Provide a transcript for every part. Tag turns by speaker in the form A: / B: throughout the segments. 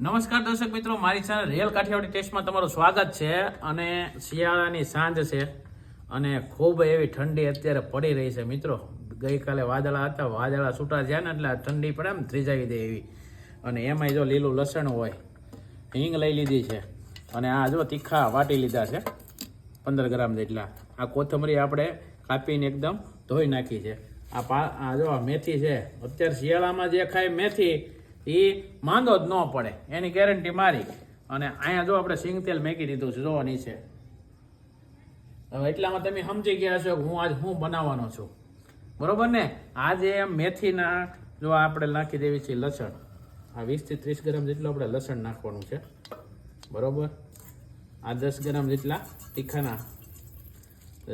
A: નમસ્કાર દર્શક મિત્રો, મારી ચેનલ રિયલ કાઠિયાવાડી ટેસ્ટમાં તમારું સ્વાગત છે અને શિયાળાની સાંજ છે અને ખૂબ એવી ઠંડી અત્યારે પડી રહી છે મિત્રો. ગઈકાલે વાદળા હતા, વાદળા છૂટા થયા ને એટલે ઠંડી પડે એમ ત્રીજાવી દે એવી. અને એમાંય જો લીલું લસણ હોય, હિંગ લઈ લીધી છે અને આ જો તીખા વાટી લીધા છે, પંદર ગ્રામ જેટલા. આ કોથમરી આપણે કાપીને એકદમ ધોઈ નાખી છે. આ પા આ જો મેથી છે, અત્યારે શિયાળામાં જે ખાય મેથી એ માંદો જ ન પડે. એની ગેરંટી મારી. અને અહીંયા જો આપણે સિંગ તેલ મેકી દીધું છે, જોવા નીચે. હવે એટલામાં તમે સમજી ગયા છો હું આજ હું બનાવવાનો છું. બરોબર ને? આજે મેથીના, જો આપણે નાખી દેવી છે લસણ. આ વીસથી ત્રીસ ગ્રામ જેટલું આપણે લસણ નાખવાનું છે. બરોબર? આ દસ ગ્રામ જેટલા તીખાના.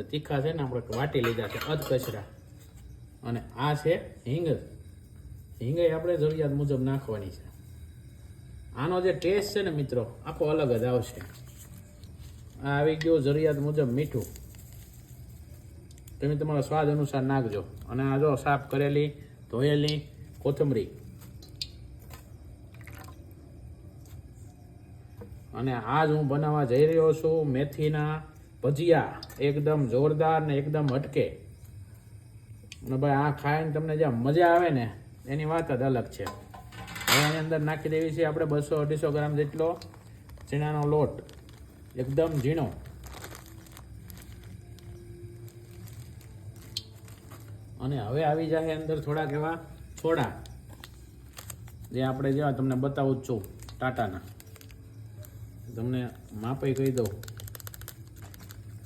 A: તીખા છે ને આપણે વાટી લીધા છે અધકચરા. અને આ છે હિંગ. હિંગ આપણે જરૂરિયાત મુજબ નાખવાની છે. આનો જે ટેસ્ટ છે ને મિત્રો, આખો અલગ જ આવશે. આ આવી ગયો જરૂરિયાત મુજબ મીઠું. તમે તમારા સ્વાદ અનુસાર નાખજો. અને આ જો સાફ કરેલી, ધોયેલી કોથમરી. અને આજ હું બનાવવા જઈ રહ્યો છું મેથીના ભજીયા. એકદમ જોરદાર ને એકદમ હટકે અને ભાઈ, આ ખાઈને તમને જે મજા આવે ને એની વાત જ અલગ છે. હવે એની અંદર નાખી દેવી છે આપણે બસો અઢીસો ગ્રામ જેટલો ચણાનો લોટ. એકદમ ઝીણો. અને હવે આવી જાય અંદર થોડાક એવા થોડા જે આપણે જેવા તમને બતાવું જ છું, ટાટાના. તમને માપે કહી દઉં.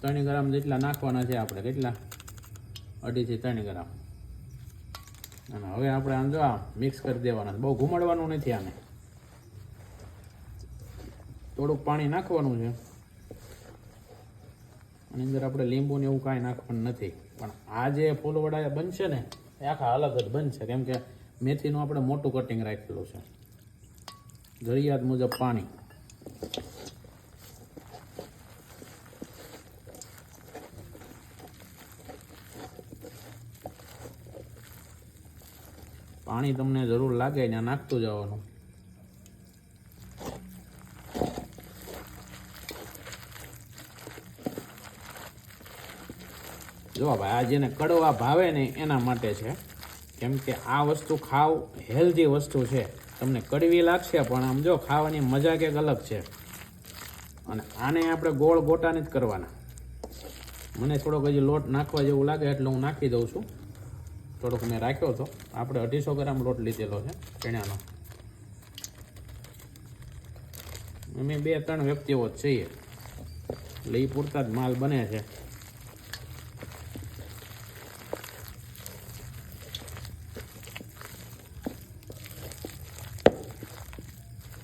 A: ત્રણ ગ્રામ જેટલા નાખવાના છે આપણે, કેટલા? અઢીથી ત્રણ ગ્રામ. અને હવે આપણે આમ જો મિક્સ કરી દેવાના બહુ ઘુમાડવાનું નથી આને. થોડુંક પાણી નાખવાનું છે. અને અંદર આપણે લીંબુ ને એવું કાંઈ નાખવાનું નથી. પણ આ જે ફૂલવડા બનશે ને, એ આખા અલગ જ બનશે. કેમ કે મેથીનું આપણે મોટું કટિંગ રાખેલું છે. જરૂરિયાત મુજબ પાણી. પાણી તમને જરૂર લાગે ત્યાં નાખતું જવાનું. જો ભાઈ, આ જેને કડવા ભાવે ને એના માટે છે. કેમ કે આ વસ્તુ ખાવ હેલ્ધી વસ્તુ છે. તમને કડવી લાગશે, પણ આમ જો ખાવાની મજા કંઈક અલગ છે. અને આને આપણે ગોળ ગોટાની જ કરવાના. મને થોડોક હજી લોટ નાખવા જેવું લાગે, એટલે હું નાખી દઉં છું. થોડોક મેં રાખ્યો હતો. આપણે અઢીસો ગ્રામ લોટ લીધેલો છે, ચણાનો. અમે બે ત્રણ વ્યક્તિઓ જ છીએ. એટલે એ પૂરતા જ માલ બને છે.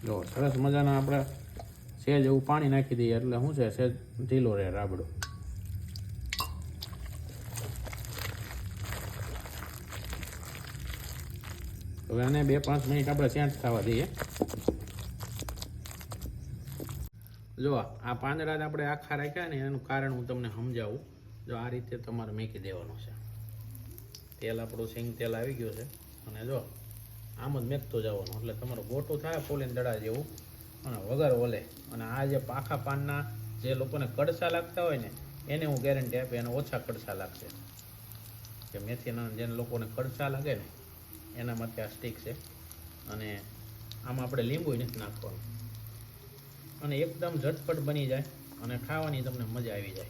A: જો, સરસ મજાના આપણે સેજ એવું પાણી નાખી દઈએ એટલે શું છે, સેજ ઢીલો રહે રાબડું. હવે આને બે પાંચ મિનિટ આપણે સેન્ટ થવા દઈએ. જો, આ પાંદડા આપણે આખા રાખ્યા ને એનું કારણ હું તમને સમજાવું. જો, આ રીતે તમારે મેકી દેવાનું છે. તેલ આપણું સિંગ તેલ આવી ગયું છે. અને જો, આમ જ મેકતો જવાનું. એટલે તમારું ગોટો થાય, ફૂલીને દડા જેવું. અને વગર ઓલે. અને આ જે પાખા પાનના જે લોકોને કડસા લાગતા હોય ને, એને હું ગેરંટી આપી, એને ઓછા કડસા લાગશે. કે મેથીના જેને લોકોને કડસા લાગે ને એના માટે આ સ્ટીક છે. અને આમાં આપણે લીંબુ નથી નાખવાનું. અને એકદમ ઝટપટ બની જાય અને ખાવાની તમને મજા આવી જાય.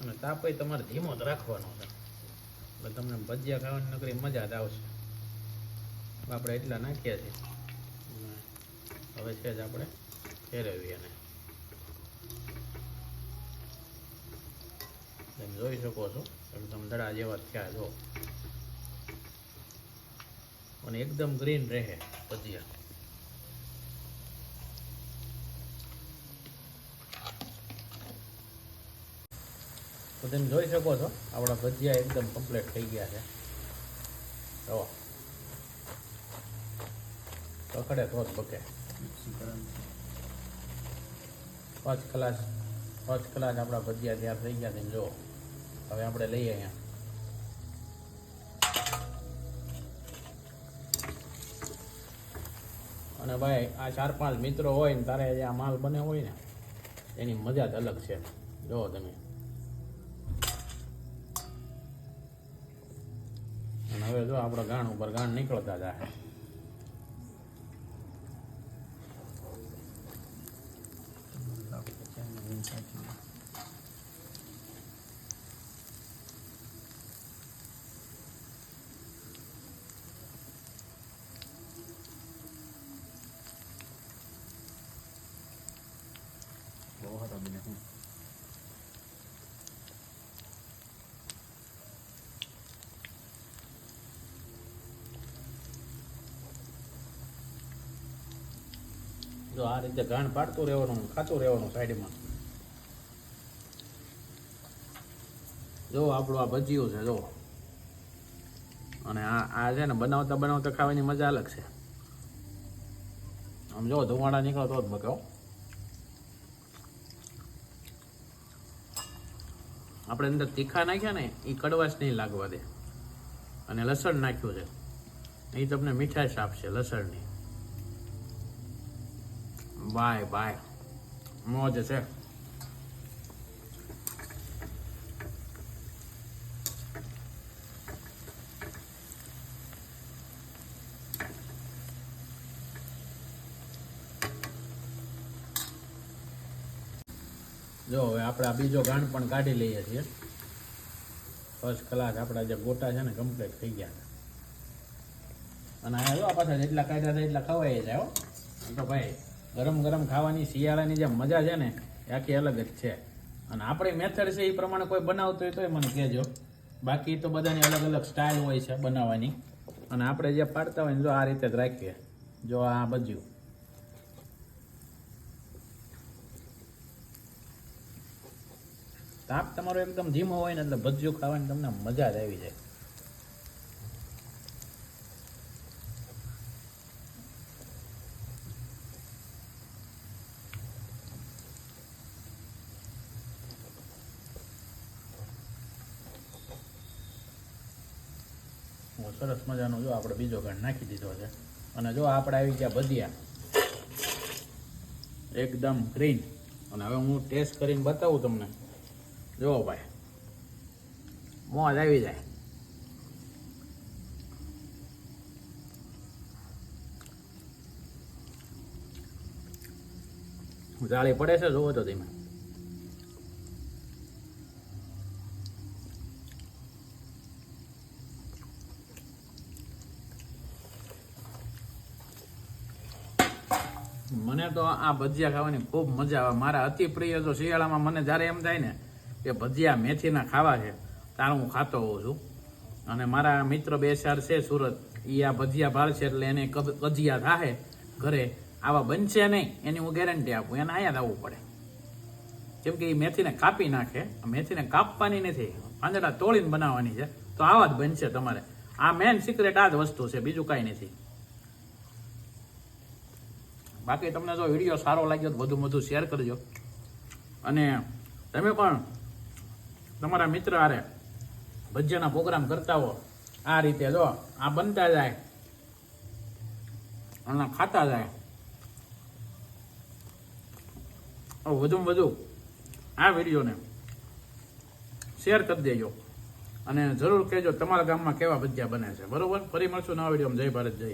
A: અને તાપય તમારે ધીમો જ રાખવાનો છે. એટલે તમને ભજીયા ખાવાની નકરી મજા જ આવશે. આપણે એટલા નાખ્યા છે. હવે છે જ આપણે ફેરવીએ એને તમે જોઈ શકો છો. એકદમ દડા જેવા થયા જો અને એકદમ ગ્રીન રહે ભજીયા. તો તમે જોઈ શકો છો, આપણા ભજીયા એકદમ કમ્પ્લીટ થઈ ગયા છે. જો. પકડે તો જ બકે. પાંચ કલાક પાંચ કલાક આપણા ભજીયા તૈયાર થઈ ગયા તમે જુઓ હવે આપણે લઈએ અહીંયા. અને ભાઈ, આ ચાર પાંચ મિત્રો હોય ને, તારે જે આ માલ બને હોય ને, એની મજા જ અલગ છે. જુઓ તમે. હવે જો આપણો ગાણ ઉપર ગાણ નીકળતા જાય.
B: બહુ સારા બને હું
A: જો આ રીતે ઘાણ પાડતું રહેવાનું ખાતું રહેવાનું સાઈડમાં. જો આપણું આ ભજીયું છે, જો. અને આ આ છે ને બનાવતા બનાવતા ખાવાની મજા અલગ છે. આમ જો, ધુમાડા નીકળો તો જ બકાવ આપણે અંદર તીખા નાખ્યા ને એ કડવાશ નહીં લાગવા દે. અને લસણ નાખ્યું છે. એ તમને મીઠાશ આપશે, લસણની. Bye bye. મોજ છે. જો, હવે આપણે આ બીજો ગાંઠ પણ કાઢી લઈએ છીએ. ફર્સ્ટ ક્લાસ આપણા જે ગોટા છે ને કમ્પ્લીટ થઈ ગયા અને આ જો પાછા જેટલા કાઢ્યા છે એટલા ખવાય જાય તો ભાઈ, ગરમ ગરમ ખાવાની શિયાળાની જે મજા છે ને, એ આખી અલગ જ છે. અને આપણી મેથડ છે એ પ્રમાણે કોઈ બનાવતું હોય તોય મને કહેજો. બાકી તો બધાની અલગ અલગ સ્ટાઇલ હોય છે બનાવવાની. અને આપણે જે પાડતા હોય ને, જો આ રીતે જ રાખીએ. જો આ બધું તાપ તમારો એકદમ ધીમો હોય ને એટલે ભજીયું ખાવાની તમને મજા જ આવી જાય. સરસ મજાનો જો આપણે બીજો ગણ નાખી દીધો છે. અને જો આપણે આવી ગયા ભજીયા. એકદમ ગ્રીન અને હવે હું ટેસ્ટ કરીને બતાવું તમને. જો ભાઈ મોજ આવી જાય જાળી પડે છે જોવો તો તમે મને તો આ ભજીયા ખાવાની ખૂબ મજા આવે. મારા અતિ પ્રિય તો શિયાળામાં મને જ્યારે એમ થાય ને કે ભજીયા મેથીના ખાવા છે ત્યારે હું ખાતો હોઉં છું. અને મારા મિત્ર બે ચાર છે સુરત એ આ ભજીયા ભાળશે એટલે એને કજિયા થાય ઘરે. આવા બનશે નહીં, એની હું ગેરંટી આપું, એને અહીંયા આવવું પડે. કેમ કે એ મેથીને કાપી નાખે મેથીને કાપવાની નથી, પાંદડા તોડીને બનાવવાની છે, તો આવા જ બનશે તમારે. આ મેન સિક્રેટ આ જ વસ્તુ છે, બીજું કાંઈ નથી. બાકી તમને જો વીડિયો સારો લાગ્યો તો વધુ વધુ શેર કરજો. અને તમે પણ તમારા મિત્ર હારે ભજીયાના પ્રોગ્રામ કરતા હો આ રીતે જો આ બનતા જાય, અને ખાતા જાય. વધુમાં વધુ આ વિડીયોને શેર કરી દેજો અને જરૂર કહેજો તમારા ગામમાં કેવા ભજીયા બને છે. બરોબર? ફરી મળશું નવા વિડીયોમાં. જય ભારત, જય